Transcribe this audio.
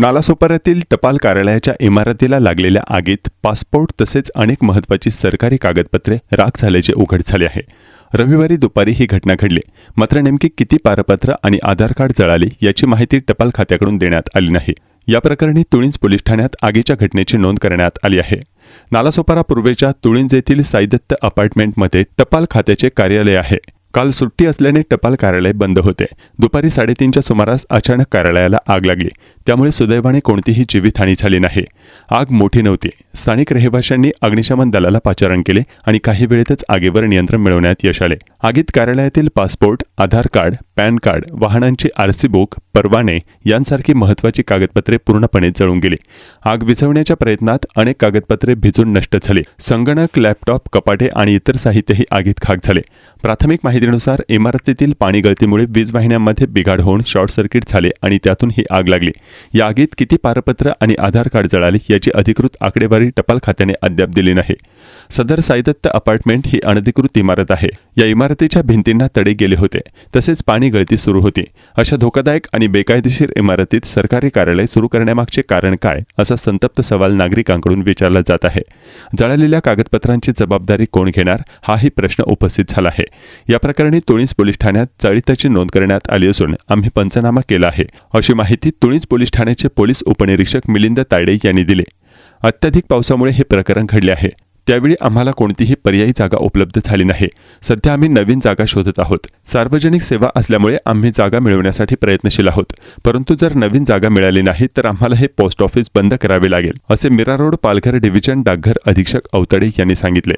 नालासोपाऱ्यातील टपाल कार्यालयाच्या इमारतीला लागलेल्या आगीत पासपोर्ट तसेच अनेक महत्त्वाची सरकारी कागदपत्रे राख झाल्याचे उघड झाले आहे. रविवारी दुपारी ही घटना घडली. मात्र नेमकी किती पारपत्र आणि आधार कार्ड जळाली याची माहिती टपाल खात्याकडून देण्यात आली नाही. या प्रकरणी तुळींज पोलीस ठाण्यात आगीच्या घटनेची नोंद करण्यात आली आहे. नालासोपारा पूर्वेच्या तुळींज येथील साईदत्त अपार्टमेंटमध्ये टपाल खात्याचे कार्यालय आहे. काल सुट्टी असल्याने टपाल कार्यालय बंद होते. दुपारी साडेतीनच्या सुमारास अचानक कार्यालयाला आग लागली. त्यामुळे सुदैवाने कोणतीही जीवितहानी झाली नाही. आग मोठी नव्हती. स्थानिक रहिवाशांनी अग्निशमन दलाला पाचारण केले आणि काही वेळेतच आगीवर नियंत्रण मिळवण्यात यश आले. आगीत कार्यालयातील passport Aadhaar card PAN card वाहनांची आरसी बुक परवाने यांसारखी महत्त्वाची कागदपत्रे पूर्णपणे जळून गेली. आग विझवण्याच्या प्रयत्नात अनेक कागदपत्रे भिजून नष्ट झाली. संगणक लॅपटॉप कपाटे आणि इतर साहित्यही आगीत खाक झाले. प्राथमिक माहितीनुसार इमारतीतील पाणी गळतीमुळे वीज वाहिन्यांमध्ये बिघाड होऊन शॉर्ट सर्किट झाले आणि त्यातून ही आग लागली. या आगीत किती पारपत्र आणि आधार कार्ड जळाले याची अधिकृत आकडेवारी टपाल खात्याने अद्याप दिली नाही. सदर साईदत्त अपार्टमेंट ही अनधिकृत इमारत आहे. या इमारतीच्या भिंतींना तडे गेले होते. तसेच पाणी गळती सुरू होती. अशा धोकादायक आणि बेकायदेशीर इमारतीत सरकारी कार्यालय सुरू करण्यामागचे कारण काय असा संतप्त सवाल नागरिकांकडून विचारला जात आहे. जळालेल्या कागदपत्रांची जबाबदारी कोण घेणार हाही प्रश्न उपस्थित झाला आहे. या प्रकरणी तुळींस पोलीस ठाण्यात चळिताची नोंद करण्यात आली असून आम्ही पंचनामा केला आहे. अशी माहिती तुळीज पोलीस ठाण्याचे पोलीस उपनिरीक्षक मिलिंद तायडे यांनी दिले. अत्याधिक पावसामुळे हे प्रकरण घडले आहे. त्यावेळी आम्हाला कोणतीही पर्यायी जागा उपलब्ध झाली नाही. सध्या आम्ही नवीन जागा शोधत आहोत. सार्वजनिक सेवा असल्यामुळे आम्ही जागा मिळवण्यासाठी प्रयत्नशील आहोत. परंतु जर नवीन जागा मिळाली नाही तर आम्हाला हे पोस्ट ऑफिस बंद करावे लागेल असे मीरा रोड पालघर डिव्हिजन डाकघर अधीक्षक अवतडे यांनी सांगितले.